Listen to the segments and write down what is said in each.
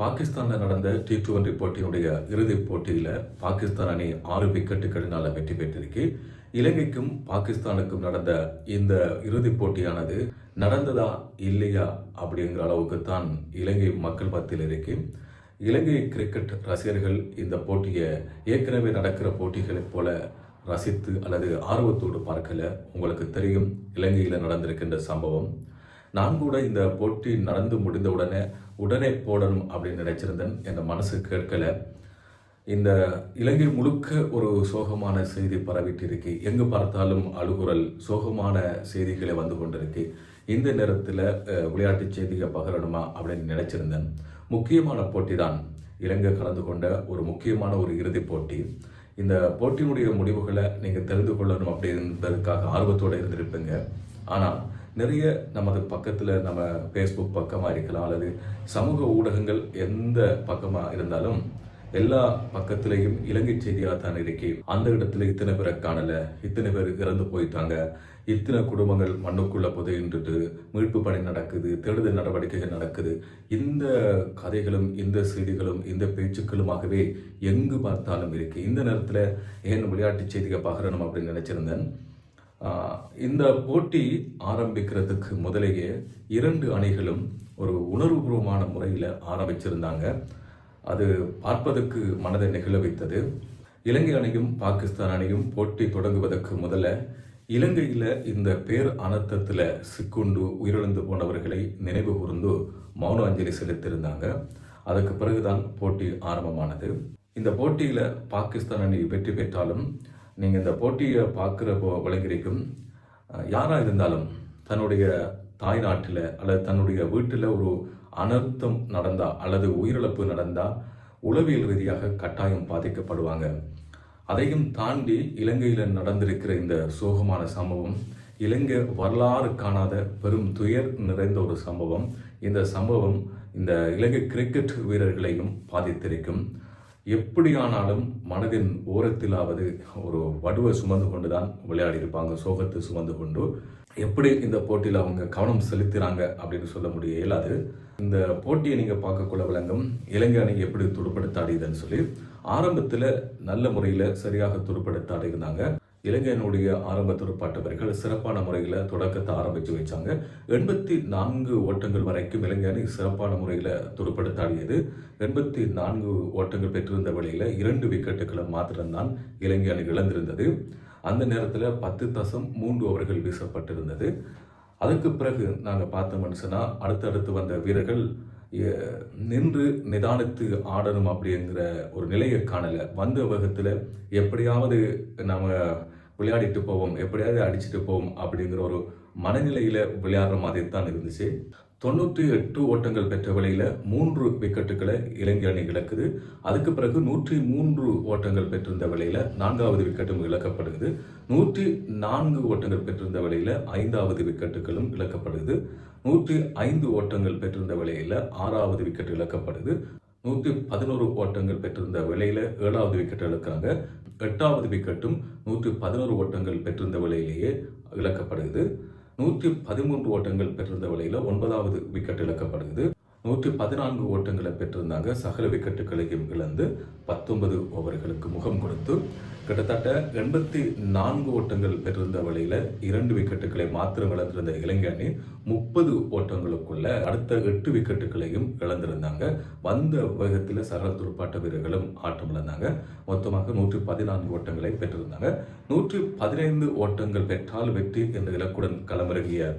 பாகிஸ்தானில் நடந்த T twenty போட்டியினுடைய இறுதிப் போட்டியில் பாகிஸ்தான் அணி ஆறு விக்கெட்டுகளினால் வெற்றி பெற்றிருக்கு. இலங்கைக்கும் பாகிஸ்தானுக்கும் நடந்த இந்த இறுதிப் போட்டியானது நடந்ததா இல்லையா அப்படிங்கிற அளவுக்கு தான் இலங்கை மக்கள் மத்தியில் இருக்கு. இலங்கை கிரிக்கெட் ரசிகர்கள் இந்த போட்டியை ஏற்கனவே நடக்கிற போட்டிகளைப் போல ரசித்து அல்லது ஆர்வத்தோடு பார்க்கல. உங்களுக்கு தெரியும் இலங்கையில் நடந்திருக்கின்ற சம்பவம். நான் கூட இந்த போட்டி நடந்து முடிந்த உடனே உடனே போடணும் அப்படின்னு நினச்சிருந்தேன். என் மனசு கேட்கலை. இந்த இலங்கை முழுக்க ஒரு சோகமான செய்தி பரவிட்டு இருக்கு எங்கு பார்த்தாலும் அழுகுரல் சோகமான செய்திகளை வந்து கொண்டிருக்கு. இந்த நேரத்தில் விளையாட்டு செய்தியை பகிரணுமா அப்படின்னு நினச்சிருந்தேன். முக்கியமான போட்டி தான் இலங்கை கலந்து கொண்ட ஒரு முக்கியமான ஒரு இறுதிப் போட்டி. இந்த போட்டியினுடைய முடிவுகளை நீங்கள் தெரிந்து கொள்ளணும் அப்படின்றதுக்காக ஆர்வத்தோடு இருந்திருப்பீங்க. ஆனால் நிறைய நமது பக்கத்தில் நம்ம ஃபேஸ்புக் பக்கமாக இருக்கலாம் அல்லது சமூக ஊடகங்கள் எந்த பக்கமாக இருந்தாலும் எல்லா பக்கத்திலையும் இலங்கை செய்தியாக தான் இருக்கு. அந்த இடத்துல இத்தனை பேரை காணலை இத்தனை பேர் இறந்து போயிட்டாங்க இத்தனை குடும்பங்கள் மண்ணுக்குள்ளே புதையின்றுட்டு மீட்பு பணி நடக்குது தேடுதல் நடவடிக்கைகள் நடக்குது. இந்த கதைகளும் இந்த செய்திகளும் இந்த பேச்சுக்களுமாகவே எங்கு பார்த்தாலும் இருக்கு. இந்த நேரத்தில் ஏன் விளையாட்டு செய்தியை பகிரணும் அப்படின்னு நினச்சிருந்தேன். இந்த போட்டி ஆரம்பிக்கிறதுக்கு முதலேயே இரண்டு அணிகளும் ஒரு உணர்வுபூர்வமான முறையில் ஆரம்பிச்சிருந்தாங்க. அது பார்ப்பதற்கு மனதை நெகிழ வைத்தது. இலங்கை அணியும் பாகிஸ்தான் அணியும் போட்டி தொடங்குவதற்கு முதல்ல இலங்கையில் இந்த பேர் அனர்த்தத்தில் சிக்குண்டு உயிரிழந்து போனவர்களை நினைவு கூர்ந்து மௌன அஞ்சலி செலுத்தியிருந்தாங்க. அதுக்கு பிறகுதான் போட்டி ஆரம்பமானது. இந்த போட்டியில் பாகிஸ்தான் அணி வெற்றி பெற்றாலும் நீங்கள் இந்த போட்டியை பார்க்குற வழங்கிரிக்கும் யாராக இருந்தாலும் தன்னுடைய தாய் நாட்டில் அல்லது தன்னுடைய வீட்டில் ஒரு அனர்த்தம் நடந்தா அல்லது உயிரிழப்பு நடந்தால் உளவியல் ரீதியாக கட்டாயம் பாதிக்கப்படுவாங்க. அதையும் தாண்டி இலங்கையில் நடந்திருக்கிற இந்த சோகமான சம்பவம் இலங்கை வரலாறு காணாத பெரும் துயர் நிறைந்த ஒரு சம்பவம். இந்த சம்பவம் இந்த இலங்கை கிரிக்கெட் வீரர்களையும் பாதித்திருக்கும். எப்படியானாலும் மனதின் ஓரத்திலாவது ஒரு வடுவை சுமந்து கொண்டு தான் விளையாடி இருப்பாங்க சோகத்தை சுமந்து கொண்டு. எப்படி இந்த போட்டியில் அவங்க கவனம் செலுத்துகிறாங்க அப்படின்னு சொல்ல முடிய இயலாது இந்த போட்டியை நீங்கள் பார்க்கக்குள்ள விளங்கும் இலங்கை அணி எப்படி துடுப்படுத்தாடியதுன்னு சொல்லி ஆரம்பத்தில் நல்ல முறையில் சரியாக துடுப்படுத்தாடி இருந்தாங்க இளைஞனுடைய ஆரம்ப துடுப்பாட்ட வீரர்கள் சிறப்பான முறையில் தொடக்கத்தை ஆரம்பித்து வச்சாங்க. எண்பத்தி நான்கு ஓட்டங்கள் வரைக்கும் இளைஞனை சிறப்பான முறையில் துடுப்படுத்தாடியது. எண்பத்தி நான்கு ஓட்டங்கள் பெற்றிருந்த வழியில் இரண்டு விக்கெட்டுகளை மாத்திரம்தான் இலங்கை அணி இழந்திருந்தது. அந்த நேரத்தில் பத்து தசம் மூன்று ஓவர்கள் வீசப்பட்டிருந்தது. அதுக்கு பிறகு நாங்கள் பார்த்த மனுஷனா அடுத்தடுத்து வந்த வீரர்கள் நின்று நிதானித்து ஆடணும் அப்படிங்கிற ஒரு நிலையை காணலை. வந்த வேகத்தில் எப்படியாவது நம்ம விளையாடிட்டு போவோம் எப்படியாவது அடிச்சுட்டு போவோம் அப்படிங்கிற ஒரு மனநிலையில் விளையாடுற மாதிரி தான் இருந்துச்சு. தொண்ணூற்றி எட்டு ஓட்டங்கள் பெற்ற விலையில் மூன்று விக்கெட்டுகளை இலங்கை அணி இழக்குது. அதுக்கு பிறகு நூற்றி மூன்று ஓட்டங்கள் பெற்றிருந்த விலையில் நான்காவது விக்கெட்டும் இழக்கப்படுகிறது. நூற்றி நான்கு ஓட்டங்கள் பெற்றிருந்த விலையில் ஐந்தாவது விக்கெட்டுகளும் இழக்கப்படுது நூற்றி ஐந்து ஓட்டங்கள் பெற்றிருந்த வேளையில் ஆறாவது விக்கெட் இழக்கப்படுது. நூற்றி பதினோரு ஓட்டங்கள் பெற்றிருந்த வேளையில் ஏழாவது விக்கெட் இழக்கிறாங்க. எட்டாவது விக்கெட்டும் நூற்றி பதினோரு ஓட்டங்கள் பெற்றிருந்த வேளையிலேயே இழக்கப்படுகிறது நூற்றி பதிமூன்று ஓட்டங்கள் பெற்றிருந்த வேளையில் ஒன்பதாவது விக்கெட் இழக்கப்படுகிறது நூற்றி பதினான்கு ஓட்டங்களை பெற்றிருந்தாங்க. சகல விக்கெட்டுகளையும் இழந்து பத்தொன்பது ஓவர்களுக்கு முகம் கொடுத்து கிட்டத்தட்ட எண்பத்தி நான்கு ஓட்டங்கள் பெற்றிருந்த வழியில் இரண்டு விக்கெட்டுகளை மாத்திரம் இழந்திருந்த இலங்கை அணி முப்பது ஓட்டங்களுக்குள்ள அடுத்த எட்டு விக்கெட்டுகளையும் இழந்திருந்தாங்க. வந்த வேகத்தில் சகல துடுப்பாட்ட வீரர்களும் ஆட்டம் இழந்தாங்க. மொத்தமாக நூற்றி பதினான்கு ஓட்டங்களை பெற்றிருந்தாங்க. நூற்றி பதினைந்து ஓட்டங்கள் பெற்றால் வெற்றி என்ற இலக்குடன் களமிறங்கிய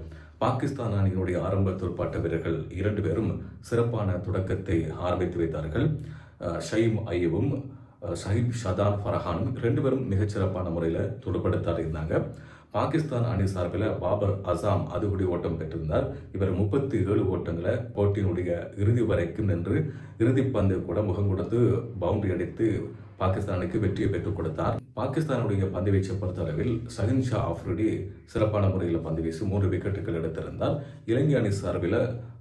பாகிஸ்தான் அணியினுடைய ஆரம்ப துடுப்பாட்ட வீரர்கள் இரண்டு பேரும் சிறப்பான தொடக்கத்தை ஆரம்பித்து வைத்தார்கள். ஷயீம் ஐயவும் ஷஹீப் ஷதான் ஃபரஹானும் ரெண்டு பேரும் மிகச்சிறப்பான முறையில் துடுப்படுத்தார் இருந்தாங்க. பாகிஸ்தான் அணி சார்பில் பாபர் அசாம் அதுகுடி ஓட்டம் பெற்றிருந்தார். இவர் முப்பத்தி ஏழு ஓட்டங்களை போட்டியினுடைய இறுதி வரைக்கும் நின்று இறுதி பந்து கூட முகம் கொடுத்து பவுண்டரி அடித்து பாகிஸ்தானுக்கு வெற்றியை பெற்றுக் கொடுத்தார். பாகிஸ்தானுடைய பந்து வீச்சை பொறுத்தளவில் சஹின் ஷா ஆஃப்ரிடி சிறப்பான முறையில் பந்து வீசி மூன்று விக்கெட்டுகள் எடுத்திருந்தார். இலங்கை அணி சார்பில்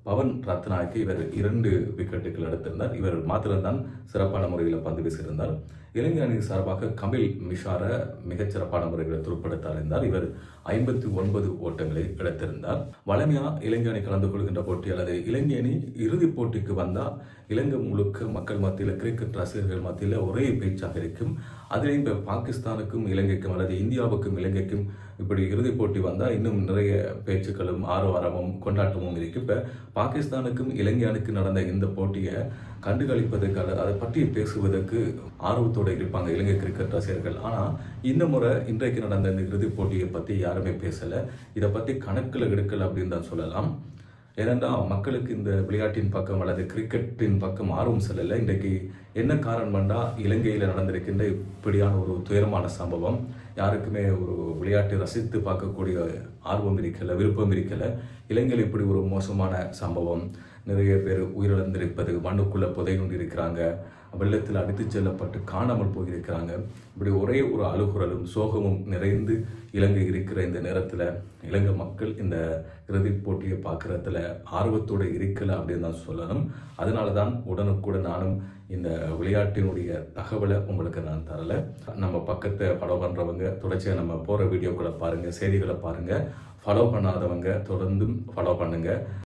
பவன் ரத்னாக்கு இவர் இரண்டு விக்கெட்டுகள் எடுத்திருந்தார். இவர் மாத்திரம்தான் சிறப்பான முறையில் பந்து வீசியிருந்தார். இலங்கை அணி சார்பாக கமில் மிஷார மிகச்சிறப்பான முறையில் துருப்படுத்த அடைந்தார் இவர் ஐம்பத்தி ஒன்பது ஓட்டங்களை எடுத்திருந்தார். வளமையா இலங்கை அணி கலந்து கொள்கின்ற போட்டி அல்லது இலங்கை அணி இறுதிப் போட்டிக்கு வந்தால் இலங்கை முழுக்க மக்கள் மத்தியில் கிரிக்கெட் ரசிகர்கள் மத்தியில் ஒரே பேர் பேச்சாக இருக்கும். அதிலையும் இப்போ பாகிஸ்தானுக்கும் இலங்கைக்கும் அல்லது இந்தியாவுக்கும் இலங்கைக்கும் இப்படி இறுதிப் போட்டி வந்தால் இன்னும் நிறைய பேச்சுக்களும் ஆரவாரமும் கொண்டாட்டமும் இருக்குது இப்போ பாகிஸ்தானுக்கும் இலங்கையானுக்கும் நடந்த இந்த போட்டியை கண்டுகளிப்பதற்கு அல்லது அதை பற்றி பேசுவதற்கு ஆர்வத்தோடு இருப்பாங்க இலங்கை கிரிக்கெட் ரசிகர்கள். ஆனால் இந்த முறை இன்றைக்கு நடந்த இந்த இறுதிப் போட்டியை பற்றி யாருமே பேசலை. இதை பற்றி கணக்கில் எடுக்கலை அப்படின்னு தான் சொல்லலாம். ஏனென்றால் மக்களுக்கு இந்த விளையாட்டின் பக்கம் அல்லது கிரிக்கெட்டின் பக்கம் ஆர்வம் செல்லலை. இன்றைக்கு என்ன காரணம்னா இலங்கையில் நடந்திருக்கின்ற இப்படியான ஒரு துயரமான சம்பவம். யாருக்குமே ஒரு விளையாட்டை ரசித்து பார்க்கக்கூடிய ஆர்வம் இருக்கலை விருப்பம் இருக்கலை. இலங்கையில் இப்படி ஒரு மோசமான சம்பவம். நிறைய பேர் உயிரிழந்திருப்பது மண்ணுக்குள்ளே புதை கொண்டிருக்கிறாங்க. வெள்ளத்தில் அடித்துச் செல்லப்பட்டு காணாமல் போயிருக்கிறாங்க. இப்படி ஒரே ஒரு அழுகுறலும் சோகமும் நிறைந்து இலங்கை இருக்கிற இந்த நேரத்தில் இலங்கை மக்கள் இந்த இறுதிப் போட்டியை பார்க்குறதுல ஆர்வத்தோடு இருக்கலை அப்படின்னு தான் சொல்லணும். அதனால தான் உடனுக்குடன் நானும் இந்த விளையாட்டினுடைய தகவலை உங்களுக்கு நான் தரலை. நம்ம பக்கத்தை ஃபாலோ பண்ணுறவங்க தொடர்ச்சியாக நம்ம போகிற வீடியோக்களை பாருங்கள் செய்திகளை பாருங்கள் ஃபாலோ பண்ணாதவங்க தொடர்ந்தும் ஃபாலோ பண்ணுங்கள்